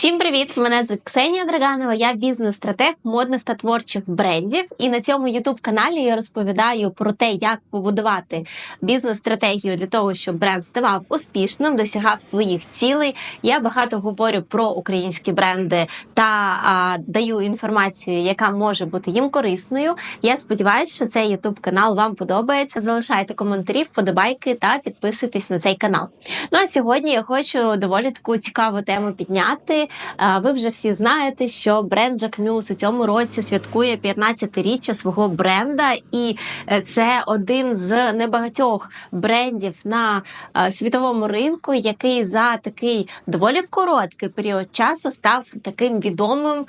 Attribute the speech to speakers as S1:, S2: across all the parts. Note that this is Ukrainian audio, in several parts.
S1: Всім привіт! Мене звуть Ксенія Драганова. Я бізнес-стратег модних та творчих брендів. І на цьому youtube каналі я розповідаю про те, як побудувати бізнес-стратегію для того, щоб бренд ставав успішним, досягав своїх цілей. Я багато говорю про українські бренди та а, даю інформацію, яка може бути їм корисною. Я сподіваюся, що цей youtube канал вам подобається. Залишайте коментарі, вподобайки та підписуйтесь на цей канал. Ну а сьогодні я хочу доволі таку цікаву тему підняти. Ви вже всі знаєте, що бренд Jack Muse у цьому році святкує 15-річчя свого бренда, і е, це один з небагатьох брендів на е, світовому ринку, який за такий доволі короткий період часу став таким відомим,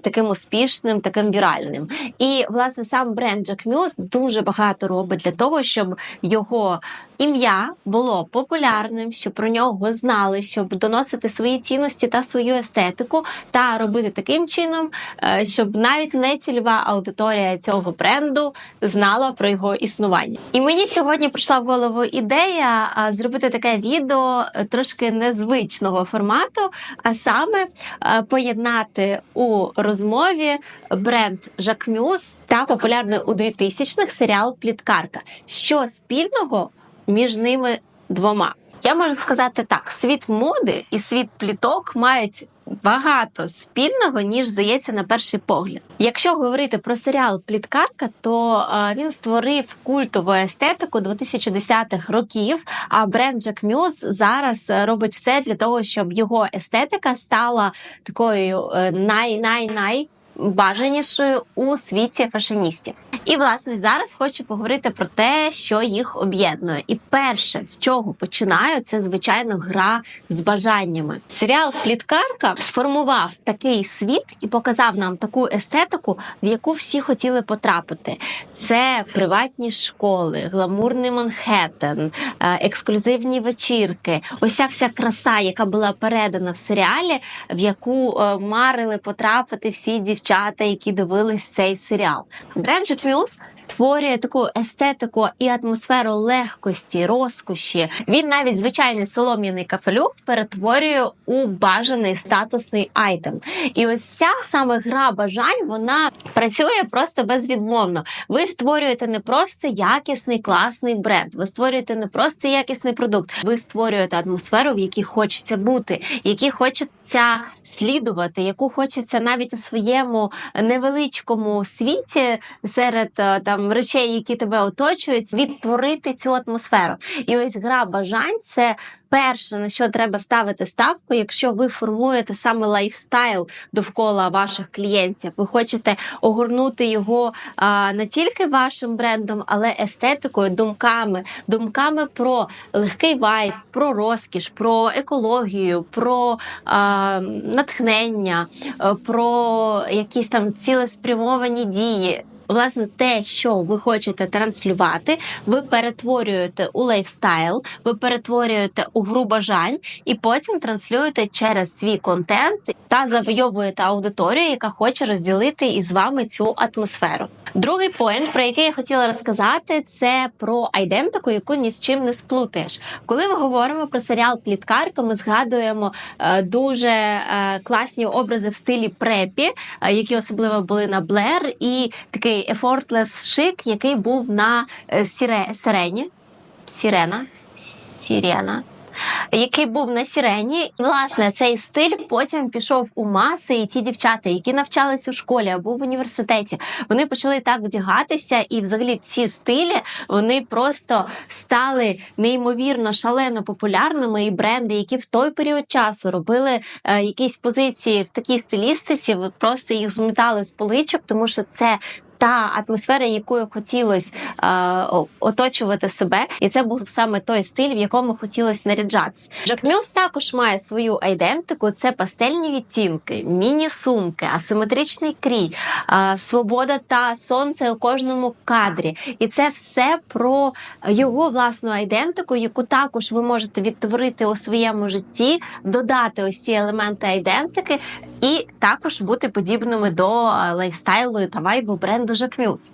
S1: таким успішним, таким віральним. І власне сам бренд Jack Muse дуже багато робить для того, щоб його ім'я було популярним, щоб про нього знали, щоб доносити свої цінності та свою естетику, та робити таким чином, е, щоб навіть не цільова аудиторія цього бренду знала про його існування. І мені сьогодні прийшла в голову ідея зробити таке відео е, трошки незвичного формату, а саме е, поєднати у розмові бренд Жакмюз та популярний у 2000-х серіал Пліткарка. Що спільного між ними двома? Я можу сказати так: світ моди і світ пліток мають багато спільного, ніж здається на перший погляд. Якщо говорити про серіал Пліткарка, то е, він створив культову естетику 2010-х років. А бренд Jack Muse зараз робить все для того, щоб його естетика стала такою е, най-най-най бажанішою у світі фашоністів. І власне зараз хочу поговорити про те, що їх об'єднує. І перше, з чого починаю, це звичайно гра з бажаннями. Серіал Пліткарка сформував такий світ і показав нам таку естетику, в яку всі хотіли потрапити. Це приватні школи, гламурний Манхеттен, е, ексклюзивні вечірки. Ось вся краса, яка була передана в серіалі, в яку е, марили потрапити всі дівчата, які дивились цей серіал. Бренд Мюз створює таку естетику і атмосферу легкості, розкоші. Він навіть звичайний солом'яний капелюх перетворює у бажаний статусний айтем. І ось ця саме гра бажань вона працює просто безвідмовно. Ви створюєте не просто якісний класний бренд, ви створюєте не просто якісний продукт, ви створюєте атмосферу, в якій хочеться бути, якій хочеться слідувати, яку хочеться навіть у своєму невеличкому світі серед е, там речей, які тебе оточують, відтворити цю атмосферу. І ось гра бажань це. Перше, на що треба ставити ставку, якщо ви формуєте саме лайфстайл довкола ваших клієнтів, ви хочете огорнути його а, не тільки вашим брендом, але естетикою, думками, думками про легкий вайб, про розкіш, про екологію, про а, натхнення, про якісь там цілеспрямовані дії. Власне, те, що ви хочете транслювати, ви перетворюєте у лайфстайл, ви перетворюєте у гру бажань і потім транслюєте через свій контент та завойовуєте аудиторію, яка хоче розділити із вами цю атмосферу. Другий поінт, про який я хотіла розказати, це про айдентику, яку ні з чим не сплутаєш. Коли ми говоримо про серіал Пліткарка, ми згадуємо е, дуже е, класні образи в стилі препі, е, які особливо були на Блер, і такий effortless шик, який був на е, сіре, сирені. Сірена. Сірена який був на сірені. Власне, цей стиль потім пішов у маси, і ті дівчата, які навчались у школі або в університеті, вони почали так вдягатися, і взагалі ці стилі вони просто стали неймовірно шалено популярними. І бренди, які в той період часу робили е, якісь позиції в такій стилістиці, просто їх змітали з поличок, тому що це та атмосфера, якою хотілося е, оточувати себе, і це був саме той стиль, в якому хотілося наряджатися. Жак Мілс також має свою айдентику: це пастельні відтінки, міні-сумки, асиметричний крій, е, свобода та сонце у кожному кадрі. І це все про його власну айдентику, яку також ви можете відтворити у своєму житті, додати ось ці елементи айдентики, і також бути подібними до лайфстайлу та вайбу бренду Jacques Muse.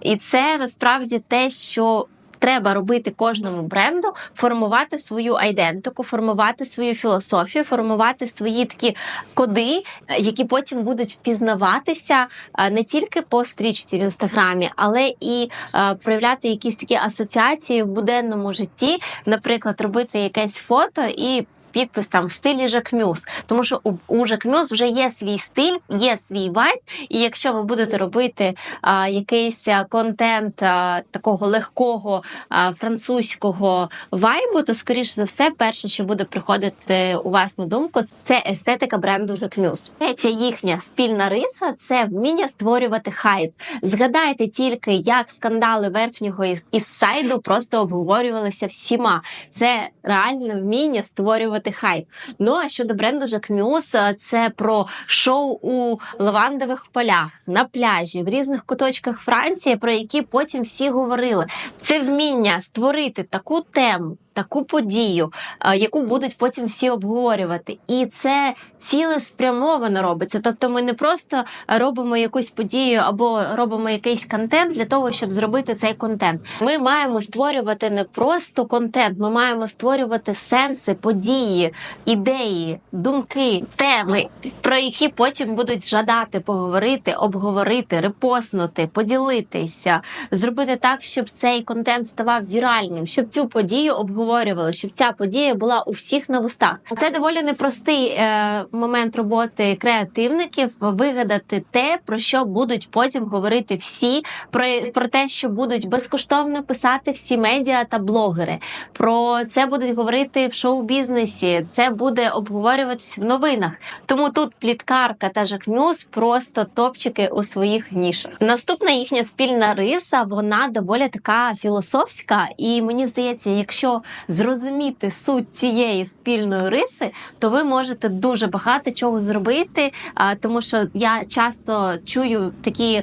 S1: І це насправді те, що треба робити кожному бренду формувати свою айдентику, формувати свою філософію, формувати свої такі коди, які потім будуть впізнаватися е, не тільки по стрічці в інстаграмі, але і е, проявляти якісь такі асоціації в буденному житті, наприклад, робити якесь фото і. Підпис там в стилі Жакмюз, тому що у, у Жакмюз вже є свій стиль, є свій вайб, і якщо ви будете робити а, якийсь контент а, такого легкого а, французького вайбу, то скоріш за все, перше, що буде приходити у вас на думку, це естетика бренду Жакмюз. Третя їхня спільна риса це вміння створювати хайп. Згадайте тільки, як скандали верхнього із сайду просто обговорювалися всіма. Це реальне вміння створювати хайп. Ну а щодо бренду Jacquemus, це про шоу у лавандових полях на пляжі в різних куточках Франції, про які потім всі говорили. Це вміння створити таку тему. Таку подію, яку будуть потім всі обговорювати, і це цілеспрямовано робиться. Тобто, ми не просто робимо якусь подію або робимо якийсь контент для того, щоб зробити цей контент. Ми маємо створювати не просто контент, ми маємо створювати сенси, події, ідеї, думки, теми, про які потім будуть жадати поговорити, обговорити, репостнути, поділитися, зробити так, щоб цей контент ставав віральним, щоб цю подію обговорювали обговорювали, щоб ця подія була у всіх на вустах. Це доволі непростий е, момент роботи креативників вигадати те, про що будуть потім говорити всі, про, про те, що будуть безкоштовно писати всі медіа та блогери. Про це будуть говорити в шоу-бізнесі. Це буде обговорюватись в новинах. Тому тут пліткарка та Жакнюз просто топчики у своїх нішах. Наступна їхня спільна риса, вона доволі така філософська, і мені здається, якщо зрозуміти суть цієї спільної риси, то ви можете дуже багато чого зробити. Тому що я часто чую такі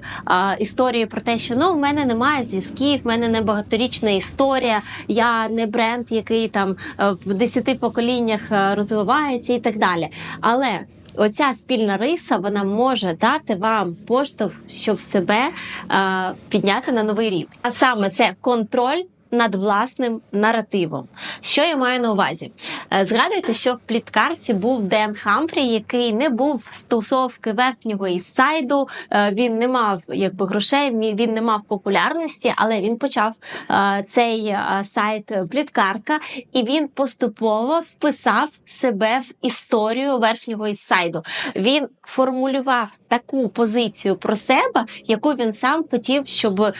S1: історії про те, що ну в мене немає зв'язків, в мене не багаторічна історія, я не бренд, який там е, в десяти поколіннях е, розвивається і так далі. Але Оця спільна риса вона може дати вам поштовх, щоб себе е, підняти на новий рівень. А саме це контроль над власним наративом. Що я маю на увазі? Е, згадуйте, що в пліткарці був Ден Хамфрі, який не був стосовки верхнього із сайду, е, він не мав якби грошей, він не мав популярності, але він почав е, цей сайт пліткарка, і він поступово вписав себе в історію верхнього із сайду. Він формулював таку позицію про себе, яку він сам хотів, щоб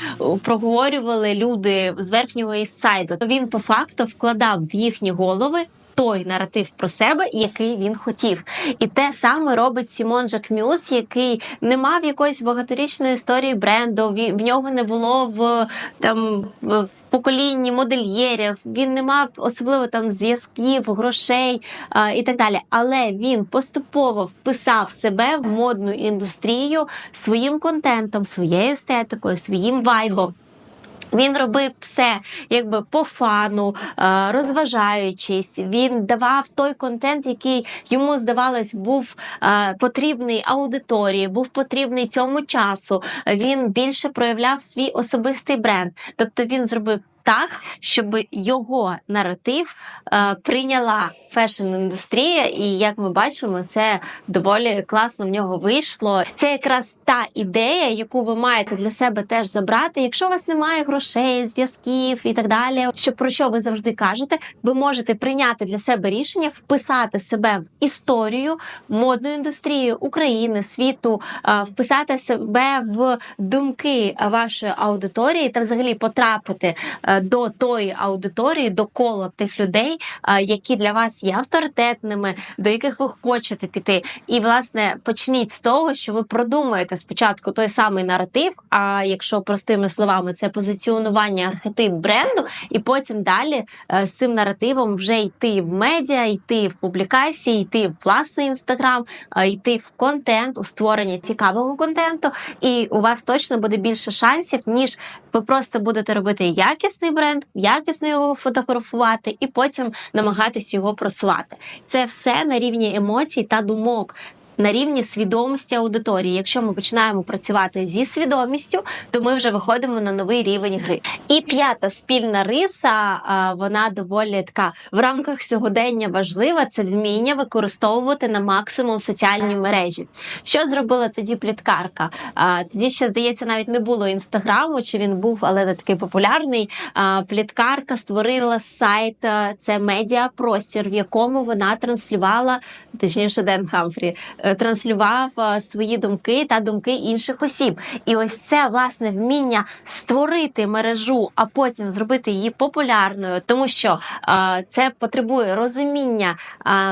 S1: проговорювали люди з верхнього їхнього ісайду. Він по факту вкладав в їхні голови. Той наратив про себе, який він хотів, і те саме робить Сімон Жакмюс, який не мав якоїсь багаторічної історії бренду. В нього не було в там в поколінні модельєрів. Він не мав особливо там зв'язків, грошей а, і так далі. Але він поступово вписав себе в модну індустрію своїм контентом, своєю естетикою, своїм вайбом. Він робив все якби по фану, е, розважаючись. Він давав той контент, який йому здавалось, був е, потрібний аудиторії, був потрібний цьому часу. Він більше проявляв свій особистий бренд. Тобто він зробив так, щоб його наратив е, прийняла фешн-індустрія, і як ми бачимо, це доволі класно в нього вийшло. Це якраз та ідея, яку ви маєте для себе теж забрати. Якщо у вас немає грошей, зв'язків і так далі, що про що ви завжди кажете, ви можете прийняти для себе рішення, вписати себе в історію модної індустрії України, світу, е, вписати себе в думки вашої аудиторії та взагалі потрапити. Е, до тої аудиторії, до кола тих людей, е, які для вас є авторитетними, до яких ви хочете піти. І, власне, почніть з того, що ви продумаєте спочатку той самий наратив. А якщо простими словами, це позиціонування архетип бренду, і потім далі е, з цим наративом вже йти в медіа, йти в публікації, йти в власний інстаграм, йти в контент, у створення цікавого контенту, і у вас точно буде більше шансів, ніж ви просто будете робити якість якісний бренд, якісно його фотографувати і потім намагатись його просувати. Це все на рівні емоцій та думок. На рівні свідомості аудиторії. Якщо ми починаємо працювати зі свідомістю, то ми вже виходимо на новий рівень гри. І п'ята спільна риса, вона доволі така в рамках сьогодення важлива. Це вміння використовувати на максимум соціальні мережі. Що зробила тоді пліткарка? Тоді ще здається, навіть не було інстаграму, чи він був, але не такий популярний. Пліткарка створила сайт, це медіапростір, в якому вона транслювала, точніше, Ден Хамфрі, е, транслював свої думки та думки інших осіб. І ось це власне вміння створити мережу, а потім зробити її популярною, тому що це потребує розуміння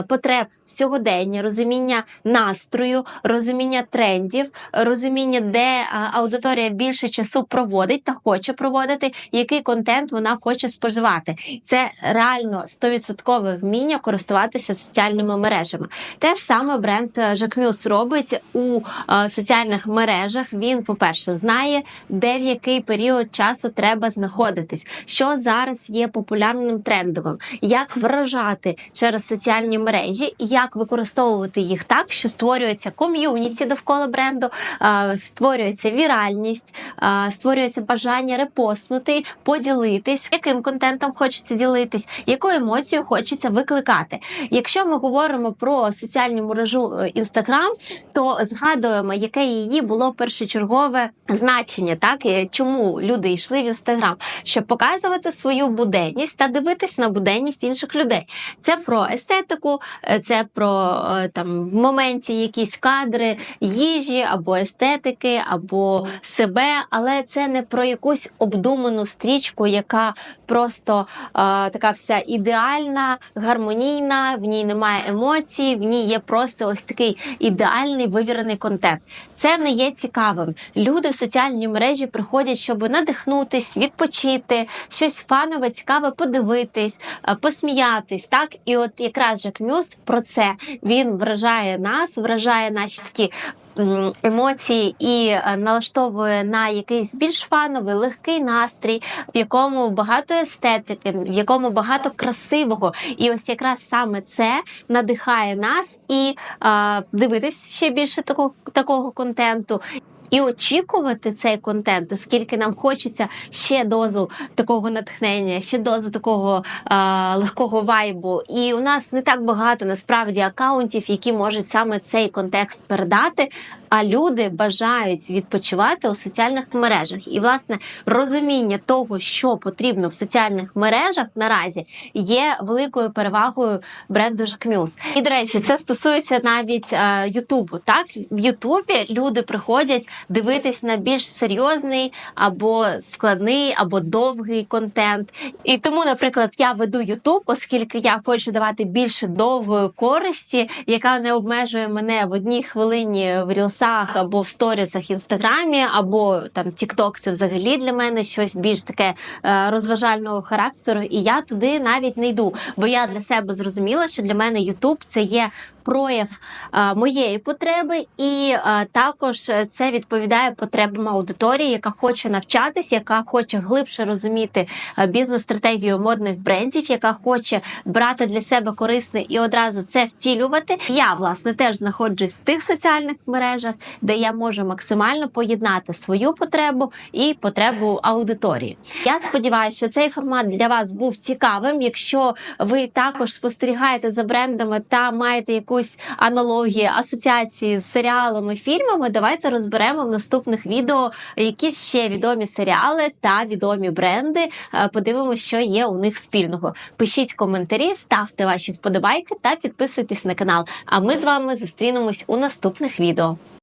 S1: потреб сьогодення, розуміння настрою, розуміння трендів, розуміння, де аудиторія більше часу проводить та хоче проводити, який контент вона хоче споживати. Це реально 100% вміння користуватися соціальними мережами. Те ж саме бренд е, Jacquemus робить у е, соціальних мережах. Він, по-перше, знає, де в який період часу треба знаходитись, що зараз є популярним трендовим, як вражати через соціальні мережі, як використовувати їх так, що створюється ком'юніті довкола бренду, е, створюється віральність, е, створюється бажання репостнути, поділитись, яким контентом хочеться ділитись, яку емоцію хочеться викликати. Якщо ми говоримо про соціальну мережу Інстаграм, то згадуємо, яке її було першочергове значення, так? Чому люди йшли в інстаграм, щоб показувати свою буденність та дивитись на буденність інших людей. Це про естетику, е, це про е, там в моменті якісь кадри їжі або естетики, або себе, але це не про якусь обдуману стрічку, яка просто е, така вся ідеальна, гармонійна, в ній немає емоцій, в ній є просто ось такий ідеальний вивірений контент. Це не є цікавим. Люди в соціальній мережі приходять, щоб надихнутись, відпочити, щось фанове, цікаве подивитись, е, посміятись. Так, і от якраз Жак Мюс про це він вражає нас, вражає наші такі. Емоції і е, налаштовує на якийсь більш фановий, легкий настрій, в якому багато естетики, в якому багато красивого. І ось якраз саме це надихає нас і е, дивитись ще більше такого, такого контенту. І очікувати цей контент, оскільки нам хочеться ще дозу такого натхнення, ще дозу такого е, легкого вайбу. І у нас не так багато насправді акаунтів, які можуть саме цей контекст передати. А люди бажають відпочивати у соціальних мережах. І, власне, розуміння того, що потрібно в соціальних мережах наразі, є великою перевагою бренду Жакмюс. І до речі, це стосується навіть е, Ютубу. Так, в Ютубі люди приходять дивитись на більш серйозний або складний, або довгий контент. І тому, наприклад, я веду Ютуб, оскільки я хочу давати більше довгої користі, яка не обмежує мене в одній хвилині в рілсах або в сторісах інстаграмі, або там Тікток це взагалі для мене щось більш таке е, розважального характеру. І я туди навіть не йду, бо я для себе зрозуміла, що для мене Ютуб це є прояв е, моєї потреби, і е, також це відповідає потребам аудиторії, яка хоче навчатись, яка хоче глибше розуміти е, бізнес-стратегію модних брендів, яка хоче брати для себе корисне і одразу це втілювати. Я власне теж знаходжусь в тих соціальних мережах, де я можу максимально поєднати свою потребу і потребу аудиторії. Я сподіваюся, що цей формат для вас був цікавим. Якщо ви також спостерігаєте за брендами та маєте якусь аналогію, асоціації з серіалами, фільмами, давайте розберемо в наступних відео якісь ще відомі серіали та відомі бренди. Е, Подивимося, що є у них спільного. Пишіть коментарі, ставте ваші вподобайки та підписуйтесь на канал. А ми з вами зустрінемось у наступних відео.